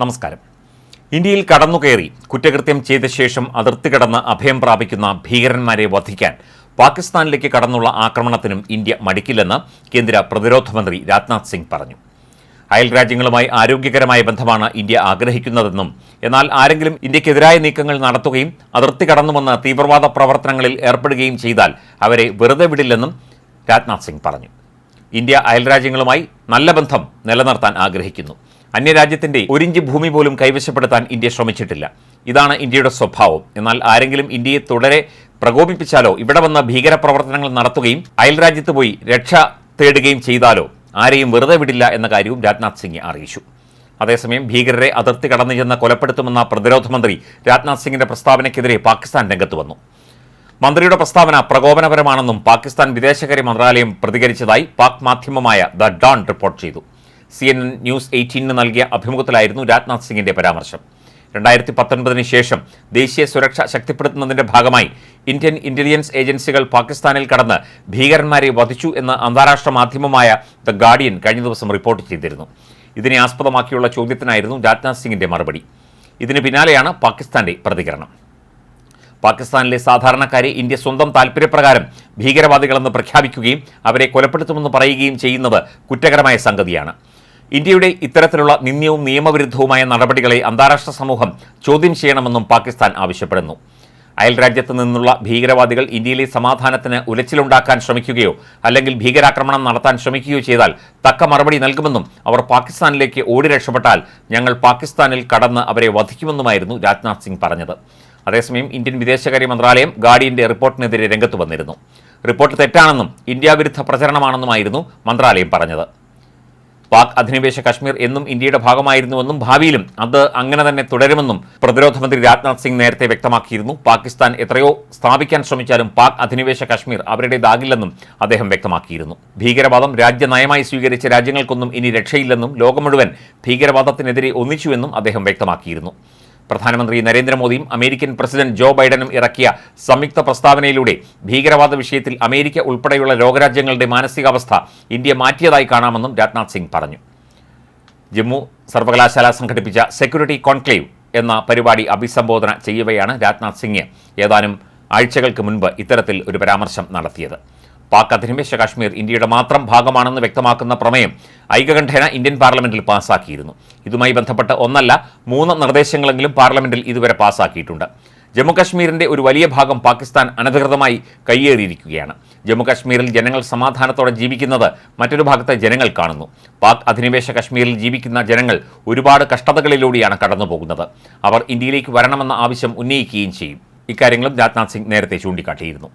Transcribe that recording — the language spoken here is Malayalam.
നമസ്കാരം. ഇന്ത്യയിൽ കടന്നുകയറി കുറ്റകൃത്യം ചെയ്ത ശേഷം അതിർത്തി കടന്ന് അഭയം പ്രാപിക്കുന്ന ഭീകരന്മാരെ വധിക്കാൻ പാകിസ്ഥാനിലേക്ക് കടന്നുള്ള ആക്രമണത്തിനും ഇന്ത്യ മടിക്കില്ലെന്ന് കേന്ദ്ര പ്രതിരോധ മന്ത്രി രാജ്നാഥ് സിംഗ് പറഞ്ഞു. അയൽ രാജ്യങ്ങളുമായി ആരോഗ്യകരമായ ബന്ധമാണ് ഇന്ത്യ ആഗ്രഹിക്കുന്നതെന്നും എന്നാൽ ആരെങ്കിലും ഇന്ത്യക്കെതിരായ നീക്കങ്ങൾ നടത്തുകയും അതിർത്തി കടന്നുവന്ന് തീവ്രവാദ പ്രവർത്തനങ്ങളിൽ ഏർപ്പെടുകയും ചെയ്താൽ അവരെ വെറുതെ വിടില്ലെന്നും രാജ്നാഥ് സിംഗ് പറഞ്ഞു. ഇന്ത്യ അയൽ രാജ്യങ്ങളുമായി നല്ല ബന്ധം നിലനിർത്താൻ ആഗ്രഹിക്കുന്നു. അന്യരാജ്യത്തിന്റെ ഒരിഞ്ച് ഭൂമി പോലും കൈവശപ്പെടുത്താൻ ഇന്ത്യ ശ്രമിച്ചിട്ടില്ല. ഇതാണ് ഇന്ത്യയുടെ സ്വഭാവം. എന്നാൽ ആരെങ്കിലും ഇന്ത്യയെ തുടരെ പ്രകോപിപ്പിച്ചാലോ ഇവിടെ വന്ന ഭീകരപ്രവർത്തനങ്ങൾ നടത്തുകയും അയൽരാജ്യത്ത് പോയി രക്ഷ തേടുകയും ചെയ്താലോ ആരെയും വെറുതെ വിടില്ല എന്ന കാര്യവും രാജ്നാഥ് സിംഗ് അറിയിച്ചു. അതേസമയം ഭീകരരെ അതിർത്തി കടന്നു ചെന്ന് കൊലപ്പെടുത്തുമെന്ന പ്രതിരോധ മന്ത്രി രാജ്നാഥ് സിംഗിന്റെ പ്രസ്താവനയ്ക്കെതിരെ പാകിസ്ഥാൻ രംഗത്ത് വന്നു. മന്ത്രിയുടെ പ്രസ്താവന പ്രകോപനപരമാണെന്നും പാകിസ്ഥാൻ വിദേശകാര്യ മന്ത്രാലയം പ്രതികരിച്ചതായി പാക് മാധ്യമമായ ദ ഡോൺ റിപ്പോർട്ട് ചെയ്തു. സി എൻ എൻ ന്യൂസ് എയ്റ്റീനിന് നൽകിയ അഭിമുഖത്തിലായിരുന്നു രാജ്നാഥ് സിംഗിന്റെ പരാമർശം. രണ്ടായിരത്തി പത്തൊൻപതിന് ശേഷം ദേശീയ സുരക്ഷ ശക്തിപ്പെടുത്തുന്നതിന്റെ ഭാഗമായി ഇന്ത്യൻ ഇന്റലിജൻസ് ഏജൻസികൾ പാകിസ്ഥാനിൽ കടന്ന് ഭീകരന്മാരെ വധിച്ചു എന്ന് അന്താരാഷ്ട്ര മാധ്യമമായ ദ ഗാർഡിയൻ കഴിഞ്ഞ ദിവസം റിപ്പോർട്ട് ചെയ്തിരുന്നു. ഇതിനെ ആസ്പദമാക്കിയുള്ള ചോദ്യത്തിനായിരുന്നു രാജ്നാഥ് സിംഗിന്റെ മറുപടി. ഇതിന് പിന്നാലെയാണ് പാകിസ്ഥാന്റെ പ്രതികരണം. പാകിസ്ഥാനിലെ സാധാരണക്കാരെ ഇന്ത്യ സ്വന്തം താൽപര്യപ്രകാരം ഭീകരവാദികളെന്ന് പ്രഖ്യാപിക്കുകയും അവരെ കൊലപ്പെടുത്തുമെന്ന് പറയുകയും ചെയ്യുന്നത് കുറ്റകരമായ സംഗതിയാണ്. ഇന്ത്യയുടെ ഇത്തരത്തിലുള്ള നിന്ദ്യവും നിയമവിരുദ്ധവുമായ നടപടികളെ അന്താരാഷ്ട്ര സമൂഹം ചോദ്യം ചെയ്യണമെന്നും പാകിസ്ഥാൻ ആവശ്യപ്പെടുന്നു. അയൽ രാജ്യത്ത് നിന്നുള്ള ഭീകരവാദികൾ ഇന്ത്യയിലെ സമാധാനത്തിന് ഉലച്ചിലുണ്ടാക്കാൻ ശ്രമിക്കുകയോ അല്ലെങ്കിൽ ഭീകരാക്രമണം നടത്താൻ ശ്രമിക്കുകയോ ചെയ്താൽ തക്ക മറുപടി നൽകുമെന്നും അവർ പാകിസ്ഥാനിലേക്ക് ഓടി രക്ഷപ്പെട്ടാൽ ഞങ്ങൾ പാകിസ്ഥാനിൽ കടന്ന് അവരെ വധിക്കുമെന്നുമായിരുന്നു രാജ്നാഥ് സിംഗ് പറഞ്ഞത്. അതേസമയം ഇന്ത്യൻ വിദേശകാര്യ മന്ത്രാലയം ഗാർഡിയന്റെ റിപ്പോർട്ടിനെതിരെ രംഗത്ത് വന്നിരുന്നു. റിപ്പോർട്ട് തെറ്റാണെന്നും ഇന്ത്യാവിരുദ്ധ പ്രചരണമാണെന്നുമായിരുന്നു മന്ത്രാലയം പറഞ്ഞത്. പാക് അധിനിവേശ കശ്മീർ എന്നും ഇന്ത്യയുടെ ഭാഗമായിരുന്നുവെന്നും ഭാവിയിലും അത് അങ്ങനെ തന്നെ തുടരുമെന്നും പ്രതിരോധ മന്ത്രി രാജ്നാഥ് സിംഗ് നേരത്തെ വ്യക്തമാക്കിയിരുന്നു. പാകിസ്ഥാൻ എത്രയോ സ്ഥാപിക്കാൻ ശ്രമിച്ചാലും പാക് അധിനിവേശ കശ്മീർ അവരുടേതാകില്ലെന്നും അദ്ദേഹം വ്യക്തമാക്കിയിരുന്നു. ഭീകരവാദം രാജ്യനയമായി സ്വീകരിച്ച രാജ്യങ്ങൾക്കൊന്നും ഇനി രക്ഷയില്ലെന്നും ലോകം മുഴുവൻ ഭീകരവാദത്തിനെതിരെ ഒന്നിച്ചുവെന്നും അദ്ദേഹം വ്യക്തമാക്കിയിരുന്നു. പ്രധാനമന്ത്രി നരേന്ദ്രമോദിയും അമേരിക്കൻ പ്രസിഡന്റ് ജോ ബൈഡനും ഇറക്കിയ സംയുക്ത പ്രസ്താവനയിലൂടെ ഭീകരവാദ വിഷയത്തിൽ അമേരിക്ക ഉൾപ്പെടെയുള്ള ലോകരാജ്യങ്ങളുടെ മാനസികാവസ്ഥ ഇന്ത്യ മാറ്റിയതായി കാണാമെന്നും രാജ്നാഥ് സിംഗ് പറഞ്ഞു. ജമ്മു സർവകലാശാല സംഘടിപ്പിച്ച സെക്യൂരിറ്റി കോൺക്ലേവ് എന്ന പരിപാടി അഭിസംബോധന ചെയ്യവെയാണ് രാജ്നാഥ് സിംഗ്. ഏതാനും ആഴ്ചകൾക്ക് മുൻപ് ഇത്തരത്തിൽ ഒരു പരാമർശം നടത്തിയത്. പാക് അധിനിവേശ കാശ്മീർ ഇന്ത്യയുടെ മാത്രം ഭാഗമാണെന്ന് വ്യക്തമാക്കുന്ന പ്രമേയം ഐക്യകണ്ഠേന ഇന്ത്യൻ പാർലമെന്റിൽ പാസാക്കിയിരുന്നു. ഇതുമായി ബന്ധപ്പെട്ട ഒന്നല്ല മൂന്ന് നിർദ്ദേശങ്ങളെങ്കിലും പാർലമെന്റിൽ ഇതുവരെ പാസാക്കിയിട്ടുണ്ട്. ജമ്മുകശ്മീരിന്റെ ഒരു വലിയ ഭാഗം പാകിസ്ഥാൻ അനധികൃതമായി കയ്യേറിയിരിക്കുകയാണ്. ജമ്മുകശ്മീരിൽ ജനങ്ങൾ സമാധാനത്തോടെ ജീവിക്കുന്നത് മറ്റൊരു ഭാഗത്തെ ജനങ്ങൾ കാണുന്നു. പാക് അധിനിവേശ കശ്മീരിൽ ജീവിക്കുന്ന ജനങ്ങൾ ഒരുപാട് കഷ്ടതകളിലൂടെയാണ് കടന്നുപോകുന്നത്. അവർ ഇന്ത്യയിലേക്ക് വരണമെന്ന ആവശ്യം ഉന്നയിക്കുകയും ചെയ്യും. ഇക്കാര്യങ്ങളും രാജ്നാഥ് സിംഗ് നേരത്തെ ചൂണ്ടിക്കാട്ടിയിരുന്നു.